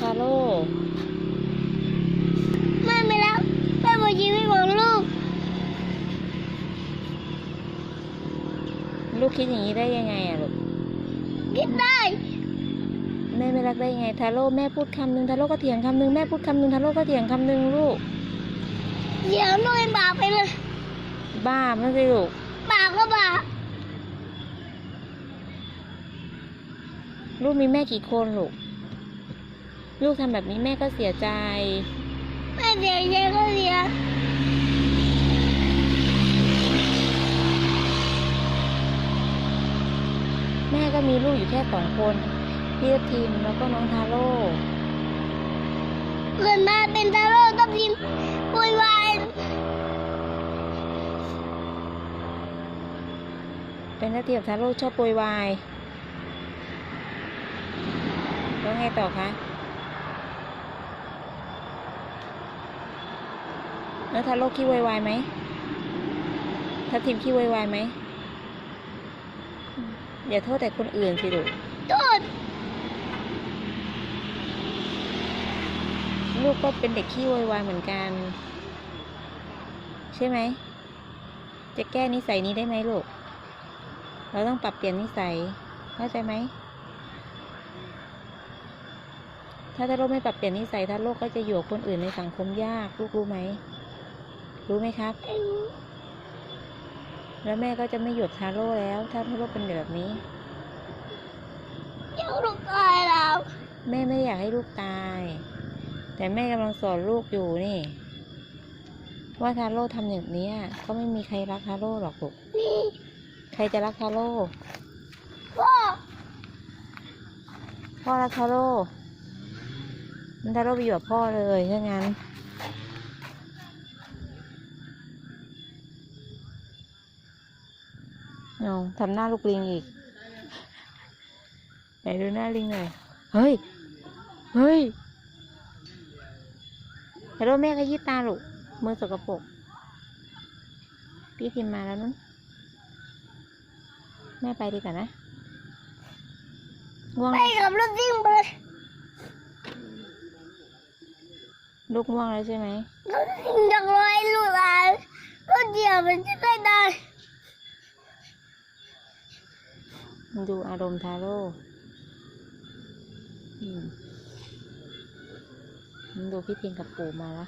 ทาโร่แม่ไม่รักแม่บอกชีวิตของลูก ลูกคิดอย่างนี้ได้ยังไงอะลูกคิดได้แม่ไม่รักได้ยังไงทาโร่แม่พูดคำหนึ่งทาโร่ก็เถียงคำหนึ่งแม่พูดคำหนึ่งทาโร่ก็เถียงคำหนึ่งลูกเดี๋ยวลูกให้บาปไปเลยบ้าไม่ใช่ลูกบาปก็บาปลูกมีแม่กี่คนลูก ลูกทำแบบนี้แม่ก็เสียใจ แม่เสียใจก็เสียแม่ก็มีลูกอยู่แค่สองคนพี่ทัพทีมแล้วก็น้องทาโร่เกิดมาเป็นทาโร่ต้องพิมพ์โวยวายเป็นทัพทีมกับทาโร่ชอบโวยวายแล้วไงต่อคะ แล้วทาโร่ขี้โวยวายไหมทัพทีมขี้โวยวายไหม อย่าโทษแต่คนอื่นสิลูกโทษลูกก็เป็นเด็กขี้โวยวายเหมือนกัน ใช่ไหม จะแก้นิสัยนี้ได้ไหมลูก เราต้องปรับเปลี่ยนนิสัย เข้าใจไหม ถ้าถ้าโลกไม่ปรับเปลี่ยนนิสัยถ้าโลกก็จะอยู่กับคนอื่นในสังคมยาก ลูกรู้ไหม รู้ไหมครับ แล้วแม่ก็จะไม่หยุดทาโร่แล้ว ถ้าทาโร่เป็นแบบนี้เดี๋ยวลูกตายแล้วแม่ไม่ได้อยากให้ลูกตาย แต่แม่กำลังสอนลูกอยู่นี่ ว่าทาโร่ทำอย่างนี้ยก็ไม่มีใครรักทาโร่หรอกลูกนี่ใครจะรักทาโร่พ่อพ่อรักทาโร่งั้นทาโร่ไปอยู่กับพ่อเลยถ้างั้น เอาทำหน้าลูกลิงอีก ไหนดูหน้าลิงหน่อย เฮ้ย เฮ้ยทาโร่แม่ขยี้ตาลูก มือสกปรก พี่พิมพ์มาแล้วนู้น แม่ไปดีกว่านะง่วงไปกับรถซิ่งไปเลยลูกง่วงแล้วใช่ไหมรถซิ่งจากร้อยลูกหลานรถเดียวมันจะได้ได้ ดูอารมณ์ทาโร่อืมดูพี่เพียงกับปู่มาละ